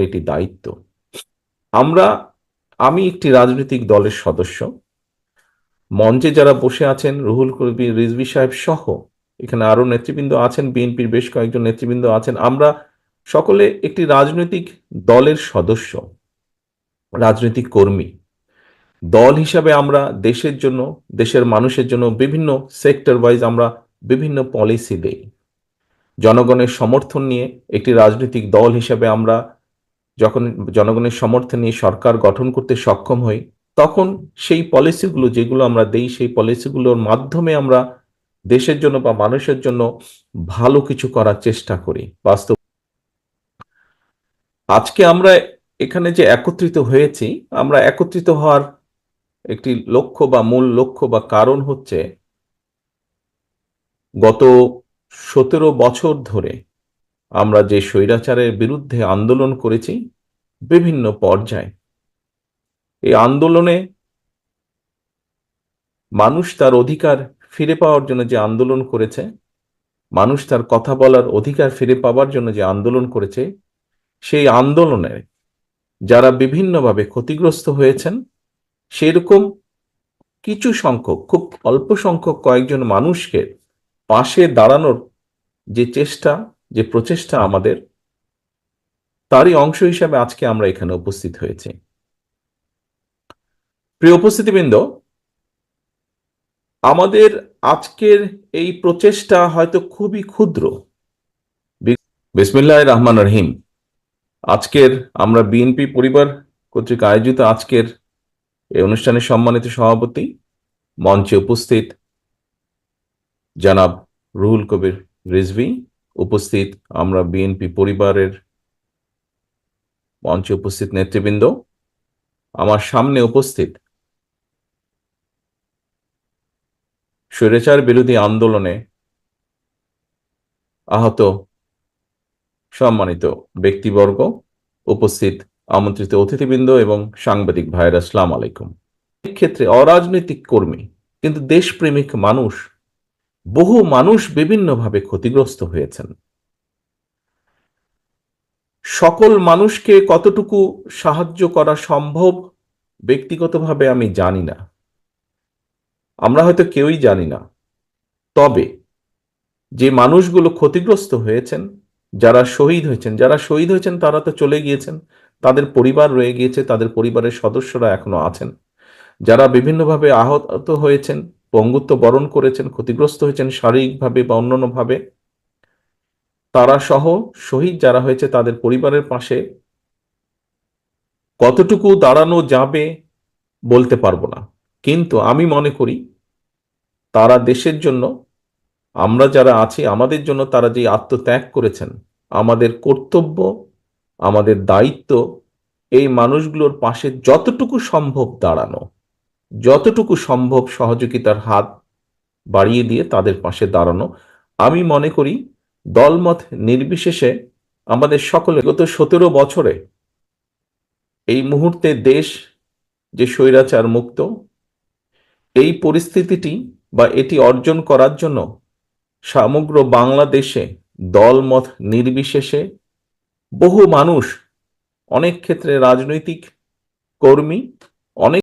এটি দায়িত্ব। আমরা, আমি একটি রাজনৈতিক দলের সদস্য। মঞ্চে যারা বসে আছেন, রুহুল কবির, রিজভি সাহেব সহ, এখানে আরও নেতৃবৃন্দ আছেন, বিএনপির বেশ কয়েকজন নেতৃবৃন্দ আছেন। আমরা সকলে একটি রাজনৈতিক দলের সদস্য, রাজনৈতিক কর্মী। দল হিসাবে আমরা দেশের জন্য, দেশের মানুষের জন্য বিভিন্ন সেক্টর ওয়াইজ আমরা বিভিন্ন পলিসি দেই। জনগণের সমর্থন নিয়ে একটি রাজনৈতিক দল হিসাবে আমরা যখন জনগণের সমর্থন নিয়ে সরকার গঠন করতে সক্ষম হই, তখন সেই পলিসিগুলো যেগুলো আমরা দেই, সেই পলিসিগুলোর মাধ্যমে আমরা দেশের জন্য বা মানুষের জন্য ভালো কিছু করার চেষ্টা করি। বাস্তব আজকে আমরা এখানে যে একত্রিত হয়েছি, আমরা একত্রিত হওয়ার একটি লক্ষ্য বা মূল লক্ষ্য বা কারণ হচ্ছে গত সতেরো বছর ধরে আমরা যে স্বৈরাচারের বিরুদ্ধে আন্দোলন করেছি বিভিন্ন পর্যায়ে। এই আন্দোলনে মানুষ তার অধিকার ফিরে পাওয়ার জন্য যে আন্দোলন করেছে, মানুষ তার কথা বলার অধিকার ফিরে পাওয়ার জন্য যে আন্দোলন করেছে, সেই আন্দোলনে যারা বিভিন্নভাবে ক্ষতিগ্রস্ত হয়েছেন, সেরকম কিছু সংখ্যক, খুব অল্প সংখ্যক কয়েকজন মানুষকে পাশে দাঁড়ানোর যে চেষ্টা যে প্রচেষ্টা আমাদের, তারই অংশ হিসাবে আজকে আমরা এখানে উপস্থিত হয়েছি। প্রিয় উপস্থিতিবৃন্দ, আমাদের আজকের এই প্রচেষ্টা হয়তো খুবই ক্ষুদ্র। বিসমিল্লাহ রহমান রহিম। আজকের আমরা বিএনপি পরিবার কর্তৃক আয়োজিত আজকের এই অনুষ্ঠানে সম্মানিত সভাপতি মঞ্চে উপস্থিত জানাব রুহুল কবির রিজভি উপস্থিত আমরা বিএনপি পরিবারের মঞ্চে উপস্থিত নেতৃবৃন্দ। আমার সামনে উপস্থিত স্বৈরাচার বিরোধী আন্দোলনে আহত সম্মানিত ব্যক্তিবর্গ, উপস্থিত আমন্ত্রিত অতিথিবৃন্দ এবং সাংবাদিক ভাইয়েরা, আসসালাম আলাইকুম। ক্ষেত্রে অরাজনৈতিক কর্মী, কিন্তু দেশপ্রেমিক মানুষ বহু মানুষ বিভিন্নভাবে ক্ষতিগ্রস্ত হয়েছেন। সকল মানুষকে কতটুকু সাহায্য করা সম্ভব ব্যক্তিগতভাবে আমি জানি না। আমরা হয়তো কেউই জানি না। তবে যে মানুষগুলো ক্ষতিগ্রস্ত হয়েছেন, যারা শহীদ হয়েছেন, যারা শহীদ হয়েছেন তারা তো চলে গিয়েছেন, তাদের পরিবার রয়ে গিয়েছে, তাদের পরিবারের সদস্যরা এখনও আছেন। যারা বিভিন্নভাবে আহত হয়েছেন পঙ্গুত্ব বরণ করেছেন, ক্ষতিগ্রস্ত হয়েছেন শারীরিকভাবে বা অন্যান্যভাবে। তারা সহ শহীদ যারা হয়েছে তাদের পরিবারের পাশে। কতটুকু দাঁড়ানো যাবে বলতে পারব না। কিন্তু আমি মনে করি, তারা দেশের জন্য, আমরা যারা আছি, আমাদের জন্য তারা যে আত্মত্যাগ করেছেন, আমাদের কর্তব্য, আমাদের দায়িত্ব, এই মানুষগুলোর পাশে যতটুকু সম্ভব দাঁড়ানো। যতটুকু সম্ভব সহযোগিতার হাত বাড়িয়ে দিয়ে তাদের পাশে দাঁড়ানো। আমি মনে করি দলমত নির্বিশেষে আমাদের সকলে গত সতেরো বছরে এই মুহূর্তে দেশ যে স্বৈরাচার মুক্ত, এই পরিস্থিতিটি বা এটি অর্জন করার জন্য সমগ্র বাংলাদেশে দলমত নির্বিশেষে বহু মানুষ, অনেক ক্ষেত্রে রাজনৈতিক কর্মী, অনেক